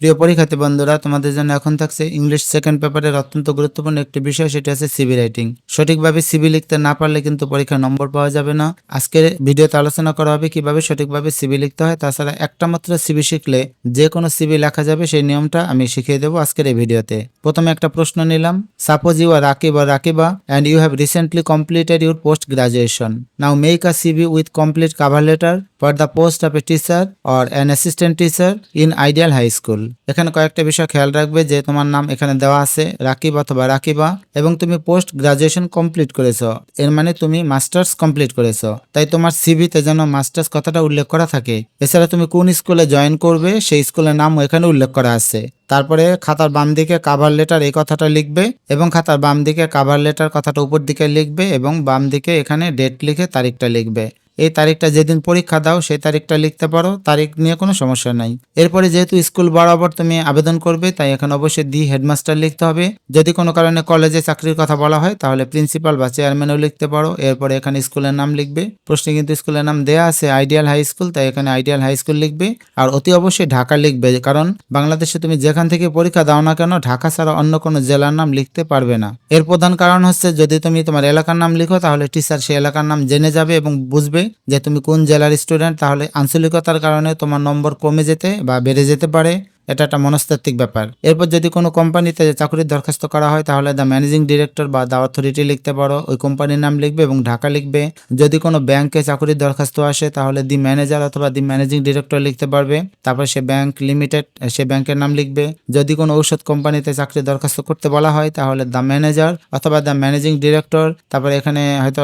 প্রিয় পরীক্ষার্থী বন্ধুরা, তোমাদের জন্য এখন থাকছে ইংলিশ সেকেন্ড পেপারের অত্যন্ত গুরুত্বপূর্ণ একটি বিষয়, সেটি আছে সিবি রাইটিং সঠিকভাবে সিবি লিখতে না পারলে কিন্তু পরীক্ষার নম্বর পাওয়া যাবে না। আজকের ভিডিওতে আলোচনা করা হবে কীভাবে সঠিকভাবে সিবি লিখতে হয়। তাছাড়া একটা মাত্র সিবি শিখলে যে কোনো সিবি লেখা যাবে, সেই নিয়মটা আমি শিখিয়ে দেবো আজকের এই ভিডিওতে। প্রথমে একটা প্রশ্ন নিলাম। Suppose you are Rakib or Rakiba and you have recently completed your post graduation now make a cv with complete cover letter. For the post of a teacher or an assistant teacher in Ideal High School এখানে কয়েকটা বিষয় খেয়াল রাখবে যে তোমার নাম এখানে দেওয়া আছে, রাকিব অথবা রাকিবা, এবং তুমি পোস্ট গ্রাজুয়েশন কমপ্লিট করেছ। এর মানে তুমি মাস্টার্স কমপ্লিট করেছ। তাই তোমার সিভিতে যেন মাস্টার্স কথাটা উল্লেখ করা থাকে। এছাড়া তুমি কোন স্কুলে জয়েন করবে, সেই স্কুলের নামও এখানে উল্লেখ করা আছে। তারপরে খাতার বাম দিকে কাভার লেটার এই কথাটা লিখবে, এবং খাতার বাম দিকে কাভার লেটার কথাটা উপর দিকে লিখবে, এবং বাম দিকে এখানে ডেট লিখে তারিখটা লিখবে। এই তারিখটা যেদিন পরীক্ষা দাও, সেই তারিখটা লিখতে পারো। তারিখ নিয়ে কোনো সমস্যা নাই। এরপরে যেহেতু স্কুল বরাবর তুমি আবেদন করবে, তাই এখন অবশ্যই দি হেডমাস্টার লিখতে হবে। যদি কোনো কারণে কলেজে চাকরির কথা বলা হয়, তাহলে প্রিন্সিপাল বা চেয়ারম্যানও লিখতে পারো। এরপরে এখানে স্কুলের নাম লিখবে। প্রশ্নে কিন্তু স্কুলের নাম দেয়া আছে, আইডিয়াল হাই স্কুল, তাই এখানে আইডিয়াল হাই স্কুল লিখবে। আর অতি অবশ্যই ঢাকা লিখবে, কারণ বাংলাদেশে তুমি যেখান থেকে পরীক্ষা দাও না কেন, ঢাকা ছাড়া অন্য কোনো জেলার নাম লিখতে পারবে না। এর প্রধান কারণ হচ্ছে, যদি তুমি তোমার এলাকার নাম লিখো, তাহলে টিচার সেই এলাকার নাম জেনে যাবে এবং বুঝবে যে তুমি কোন জেলার স্টুডেন্ট তাহলে আঞ্চলিকতার কারণে তোমার নম্বর কমে যেতে বা বেড়ে যেতে পারে। এটা একটা মনস্তাত্ত্বিক ব্যাপার। এরপর যদি কোনো কোম্পানিতে চাকরির দরখাস্ত করা হয়, তাহলে দ্য ম্যানেজিং ডিরেক্টর বা দ্য অথরিটি লিখতে পারো। ওই কোম্পানির নাম লিখবে এবং ঢাকা লিখবে। যদি কোনো ব্যাংকে চাকরির দরখাস্ত আসে, তাহলে দি ম্যানেজার অথবা দি ম্যানেজিং ডিরেক্টর লিখতে পারবে। তারপর সে ব্যাংক লিমিটেড সে ব্যাংকের নাম লিখবে। যদি কোনো ঔষধ কোম্পানিতে চাকরির দরখাস্ত করতে বলা হয়, তাহলে দ্য ম্যানেজার অথবা দ্য ম্যানেজিং ডিরেক্টর তারপর এখানে হয়তো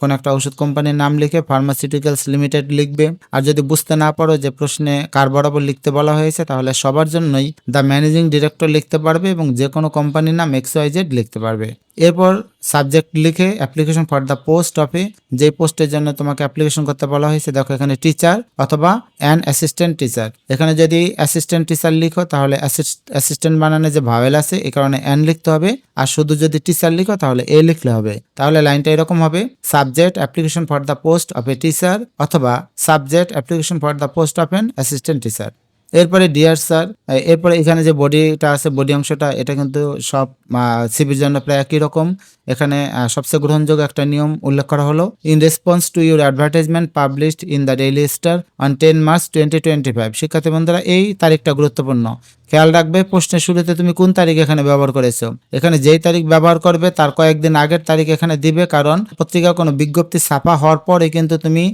কোনো একটা ঔষধ কোম্পানির নাম লিখে ফার্মাসিউটিক্যালস লিমিটেড লিখবে। আর যদি বুঝতে না পারো যে প্রশ্নে কার বরাবর লিখতে বলা হয়েছে, তাহলে সবার জন্যই দ্য ম্যানেজিং ডিরেক্টর লিখতে পারবে এবং যে কোনো কোম্পানির নাম এক্স ওয়াই জেড লিখতে পারবে। এরপর সাবজেক্ট লিখে অ্যাপ্লিকেশন ফর দ্য পোস্ট অফে যে পোস্টের জন্য তোমাকে অ্যাপ্লিকেশন করতে বলা হয়েছে, দেখো এখানে টিচার অথবা অ্যান অ্যাসিস্ট্যান্ট টিচার এখানে যদি অ্যাসিস্ট্যান্ট টিচার লিখো, তাহলে অ্যাসিস্ট্যান্ট বানানে যে ভাওয়েল আছে এই কারণে অ্যান লিখতে হবে। আর শুধু যদি টিচার লিখো, তাহলে এ লিখলে হবে। তাহলে লাইনটা এরকম হবে subject application for the post of a teacher অথবা subject application for the post of an assistant teacher এরপরে ডিয়ার স্যার এরপরে এখানে যে বডিটা আছে বডি অংশটা, এটা কিন্তু সব সিবির জন্য প্রায় একই রকম। এখানে সবচেয়ে গ্রহণযোগ্য একটা নিয়ম উল্লেখ করা হলো in response to your advertisement published in the Daily Star on ten March twenty twenty five শিক্ষার্থী বন্ধুরা, এই তারিখটা গুরুত্বপূর্ণ। খেয়াল রাখবে, প্রশ্নের শুরুতে তুমি কোন তারিখ এখানে ব্যবহার করেছ? এখানে যেই তারিখ ব্যবহার করবে, তার কয়েকদিন আগের তারিখ এখানে দিবে, কারণ পত্রিকা কোনো বিজ্ঞপ্তি ছাপা হওয়ার পরে কিন্তু তুমি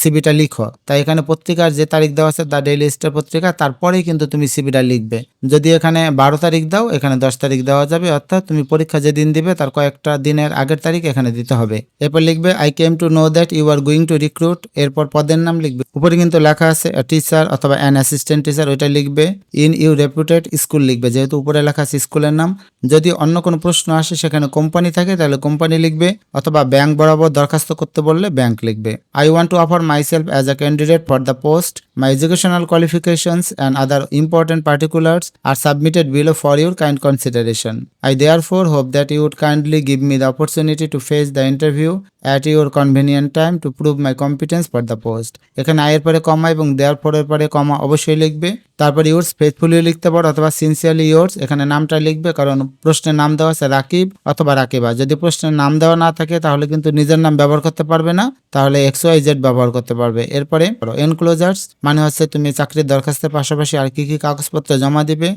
সিবিটা লিখো। তাই এখানে পত্রিকার যে তারিখ দেওয়া আছে, দ্য ডেইলি স্টার পত্রিকা, তারপরেই কিন্তু তুমি সিবিটা লিখবে। যদি এখানে বারো তারিখ দাও, এখানে দশ তারিখ দেওয়া যাবে, অর্থাৎ তুমি পরীক্ষা যেদিন দিবে, তার কয়েকটা দিনের আগের তারিখ এখানে দিতে হবে। এরপর লিখবে I came to know that you are going to recruit এরপর পদের নাম লিখবে। উপরে কিন্তু লেখা আছে টিচার অথবা অ্যান অ্যাসিস্ট্যান্ট টিচার ওইটা লিখবে। ইন ইউ রেপুটেড স্কুল লিখবে, যেহেতু উপরে লেখা আছে স্কুলের নাম। যদি অন্য কোনো প্রশ্ন আসে, সেখানে কোম্পানি থাকে, তাহলে কোম্পানি লিখবে। অথবা ব্যাংক বরাবর দরখাস্ত করতে বললে ব্যাংক লিখবে। I want to offer myself as a candidate for the post my educational qualifications and other important particulars are submitted below for your kind consideration I therefore hope that you would kindly give me the opportunity to face the interview at your convenient time to prove my competence for the post. এখানে আয়ের পরে কমা এবং দেওয়ার পরের পরে কমা অবশ্যই লিখবে। তারপর ইয়োর্স ফেথফুলি লিখতে পারো অথবা সিনসিয়ারলি ইয়োর্স এখানে নামটা লিখবে, কারণ প্রশ্নের নাম দেওয়া আছে রাকিব অথবা রাকিবা। যদি প্রশ্নের নাম দেওয়া না থাকে, তাহলে কিন্তু নিজের নাম ব্যবহার করতে পারবে না, তাহলে এক্স ওয়াই জেড ব্যবহার করতে পারবে। এরপরে এনক্লোজার্স মানে হচ্ছে তুমি চাকরির দরখাস্তের পাশাপাশি আর কি কি কাগজপত্র জমা দিবে।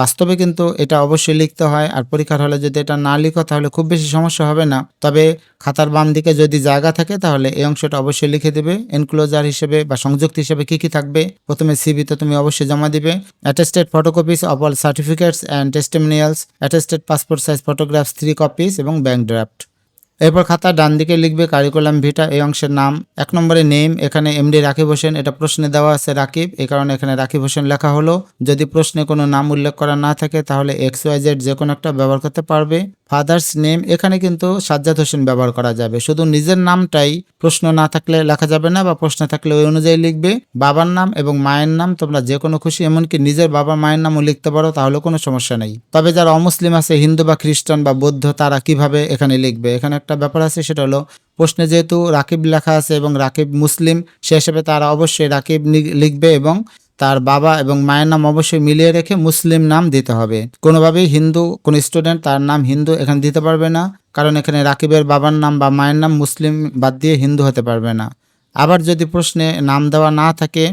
বাস্তবে কিন্তু এটা অবশ্যই লিখতে হয়, আর পরীক্ষার হলে যদি এটা না লিখো, তাহলে খুব বেশি সমস্যা হবে না। তবে খাতার বাম দিকে যদি জায়গা থাকে, তাহলে এই অংশটা অবশ্যই লিখে দেবে। এনক্লোজার হিসেবে বা সংযুক্ত হিসেবে কি কি থাকবে? প্রথমে সিভিতে তুমি অবশ্যই জমা দিবে। Attested photocopies of all certificates and testimonials attested passport size photographs three copies এবং ব্যাংক ড্রাফট এরপর খাতা ডান দিকে লিখবে কারিকুলাম ভিটা এই অংশের নাম। এক নম্বরে নেম এখানে এমডি রাকিব হোসেন, এটা প্রশ্নে দেওয়া আছে রাকিব, এই কারণে এখানে রাকিব হোসেন লেখা হলো। যদি প্রশ্নে কোনো নাম উল্লেখ করা না থাকে, তাহলে এক্স ওয়াই জেড যে কোনো একটা ব্যবহার করতে পারবে। ফাদার্স নেম, এখানে কিন্তু সাজ্জাদ হোসেন ব্যবহার করা যাবে। শুধু নিজের নামটাই প্রশ্ন না থাকলে লেখা যাবে না বা প্রশ্ন থাকলে ওই অনুযায়ী লিখবে। বাবার নাম এবং মায়ের নাম, তোমরা যে কোনো খুশি, এমনকি নিজের বাবা মায়ের নামও লিখতে পারো, তাহলে কোনো সমস্যা নেই। তবে যারা অমুসলিম আছে, হিন্দু বা খ্রিস্টান বা বৌদ্ধ, তারা কীভাবে এখানে লিখবে? এখানে একটা ব্যাপার আছে, সেটা হলো প্রশ্নে যেহেতু রাকিব লেখা আছে এবং রাকিব মুসলিম, সে হিসেবে তারা অবশ্যই রাকিব লিখবে এবং তার বাবা এবং মায়ের নাম অবশ্যই মিলিয়ে রেখে মুসলিম নাম দিতে হবে। কোনোভাবেই হিন্দু, কোন স্টুডেন্ট তার নাম হিন্দু এখানে দিতে পারবে না, কারণ এখানে রাকিবের বাবার নাম বা মায়ের নাম মুসলিম বাদ দিয়ে হিন্দু হতে পারবে না। আবার যদি প্রশ্নে নাম দেওয়া না থাকে,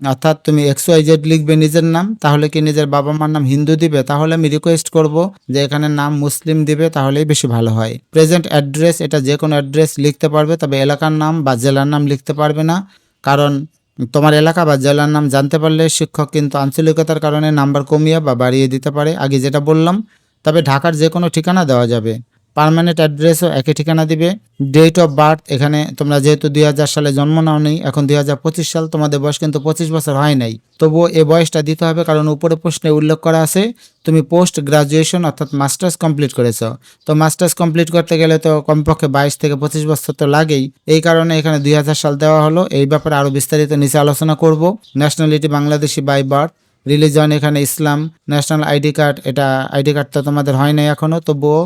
অর্থাৎ তুমি এক্স লিখবে নিজের নাম, তাহলে কি নিজের বাবা মার নাম হিন্দু দিবে? তাহলে আমি রিকোয়েস্ট করব যে এখানে নাম মুসলিম দিবে, তাহলেই বেশি ভালো হয়। প্রেজেন্ট অ্যাড্রেস এটা যে কোনো অ্যাড্রেস লিখতে পারবে, তবে এলাকার নাম বা জেলার নাম লিখতে পারবে না, কারণ তোমার এলাকা বা জেলার নাম জানতে পারলে শিক্ষক কিন্তু আঞ্চলিকতার কারণে নাম্বার কমিয়ে বা বাড়িয়ে দিতে পারে। আগে যেটা বললাম, তবে ঢাকার যে কোনো ঠিকানা দেওয়া যাবে। পার্মানেন্ট অ্যাড্রেসও একই ঠিকানা দিবে। ডেট অফ বার্থ এখানে তোমরা যেহেতু দুই হাজার সালে জন্ম নাও নেই এখন দুই হাজার পঁচিশ সাল তোমাদের বয়স কিন্তু পঁচিশ বছর হয় নাই। তবুও এ বয়সটা দিতে হবে কারণ উপরে প্রশ্নে উল্লেখ করা আছে, তুমি পোস্ট গ্রাজুয়েশন অর্থাৎ মাস্টার্স কমপ্লিট করেছ। তো মাস্টার্স কমপ্লিট করতে গেলে তো কমপক্ষে বাইশ থেকে পঁচিশ বছর তো লাগেই। এই কারণে এখানে দুই হাজার সাল দেওয়া হলো। এই ব্যাপারে আরও বিস্তারিত নিচে আলোচনা করব। Nationality Bangladeshi by birth religion এখানে ইসলাম ন্যাশনাল আইডি কার্ড এটা আইডি কার্ড তো তোমাদের হয় নাই এখনও, তবুও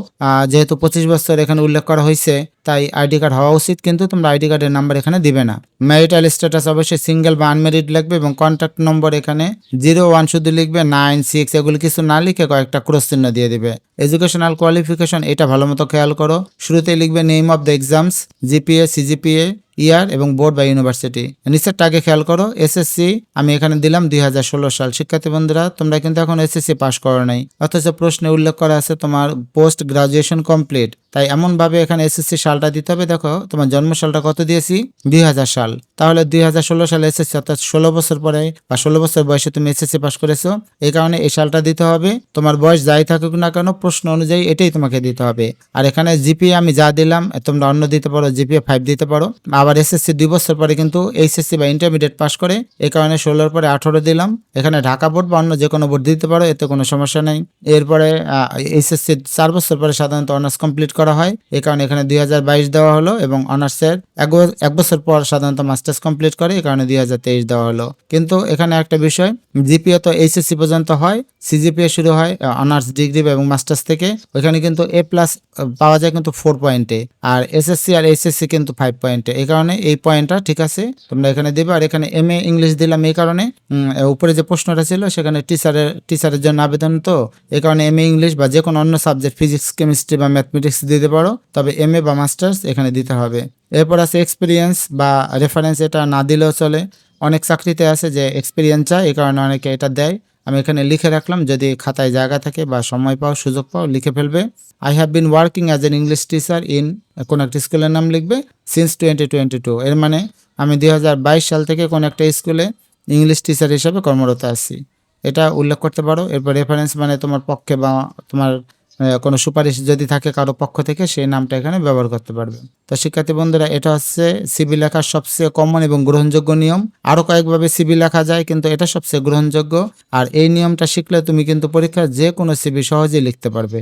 যেহেতু পঁচিশ বছর এখানে উল্লেখ করা হয়েছে তাই আইডি কার্ড হওয়া উচিত, কিন্তু তোমরা আইডি কার্ডের নাম্বার এখানে দিবে না। ম্যারিটাল স্ট্যাটাস অবশ্যই সিঙ্গেল বা আনমেরিড লিখবে এবং কন্ট্যাক্ট নম্বর এখানে জিরো ওয়ান শুধু লিখবে নাইন সিক্স এগুলো কিছু না লিখে কয়েকটা ক্রস চিহ্ন দিয়ে দিবে। এডুকেশনাল কোয়ালিফিকেশন এটা ভালো মতো খেয়াল করো। শুরুতেই লিখবে name of the exams GPA CGPA year এবং বোর্ড বা ইউনিভার্সিটি। নিচের টাকে খেয়াল করো এসএসসি আমি এখানে দিলাম দুই হাজার ষোলো সাল। শিক্ষার্থী বন্ধুরা, তোমরা কিন্তু এখন এসএসসি পাস করো নাই। অথচ প্রশ্নে উল্লেখ করা আছে তোমার পোস্ট গ্রাজুয়েশন কমপ্লিট তাই এমন ভাবে এখানে এসএসসি সালটা দিতে হবে। দেখো, তোমার জন্ম সালটা কত দিয়েছি? দুই হাজার সাল। তাহলে দুই হাজার ষোলো সালে এসএসসি অর্থাৎ ষোলো বছর পরে বা ষোলো বছর বয়সে তুমি এসএসসি পাস করেছ, এই কারণে এই সালটা দিতে হবে। তোমার বয়স যাই থাকুক না কেন, প্রশ্ন অনুযায়ী এটাই তোমাকে দিতে হবে। আর এখানে জিপিএ আমি যা দিলাম, তোমরা অন্য দিতে পারো জিপিএ ফাইভ দিতে পারো। আবার এসএসসি দুই বছর পরে কিন্তু এইচএসসি বা ইন্টারমিডিয়েট পাস করে, এই কারণে ষোলোর পরে আঠারো দিলাম। এখানে ঢাকা বোর্ড বা অন্য যে কোনো বোর্ড দিতে পারো, এতে কোনো সমস্যা নেই। এরপরে এইচএসসি চার বছর পরে সাধারণত অনার্স কমপ্লিট করা হয়। এই কারণে এখানে দুই হাজার বাইশ দেওয়া হলো এবং অনার্সের এক বছর পর সাধারণত মাস্টার্স কমপ্লিট করে এই কারণে দুই হাজার তেইশ দেওয়া হলো। কিন্তু এখানে একটা বিষয়, জিপিএ তো এইচএসসি পর্যন্ত হয়, সিজিপিএ শুরু হয় অনার্স ডিগ্রি এবং মাস্টার্স থেকে। ওইখানে কিন্তু এ প্লাস পাওয়া যায় কিন্তু ফোর পয়েন্টে আর এসএসসি আর এইচএসসি কিন্তু ফাইভ পয়েন্টে এই কারণে এই পয়েন্টটা ঠিক আছে, তোমরা এখানে দেবে। আর এখানে এম এ ইংলিশ দিলাম এই কারণে উপরে যে প্রশ্নটা ছিল, সেখানে টিচারের টিচারের জন্য আবেদন তো। এই কারণে এম এ ইংলিশ বা যে কোনো অন্য সাবজেক্ট, ফিজিক্স, কেমিস্ট্রি বা ম্যাথমেটিক্স দিতে পারো, তবে এম বা মাস্টার্স এখানে দিতে হবে। এরপর আছে এক্সপিরিয়েন্স বা রেফারেন্স এটা না দিলেও চলে। অনেক চাকরিতে আছে যে এক্সপিরিয়েন্স চায়, এই কারণে অনেকে এটা দেয়। আমি এখানে লিখে রাখলাম, যদি খাতায় জায়গা থাকে বা সময় পাও, সুযোগ পাও, লিখে ফেলবে। I have been working as an English teacher in কোন একটা স্কুলের নাম লিখবে সিন্স টোয়েন্টি টোয়েন্টি টু এর মানে আমি দুই হাজার বাইশ সাল থেকে কোন একটা স্কুলে ইংলিশ টিচার হিসেবে কর্মরত আছি। এটা উল্লেখ করতে পারো। এরপর রেফারেন্স মানে তোমার পক্ষে বা তোমার কোনো সুপারিশ যদি থাকে কারও পক্ষ থেকে, সেই নামটা এখানে ব্যবহার করতে পারবে। তো শিক্ষার্থী বন্ধুরা, এটা হচ্ছে সিবি লেখার সবচেয়ে কমন এবং গ্রহণযোগ্য নিয়ম। আরও কয়েকভাবে সিবি লেখা যায়, কিন্তু এটা সবচেয়ে গ্রহণযোগ্য। আর এই নিয়মটা শিখলে তুমি কিন্তু পরীক্ষার যে কোনো সিবি সহজেই লিখতে পারবে।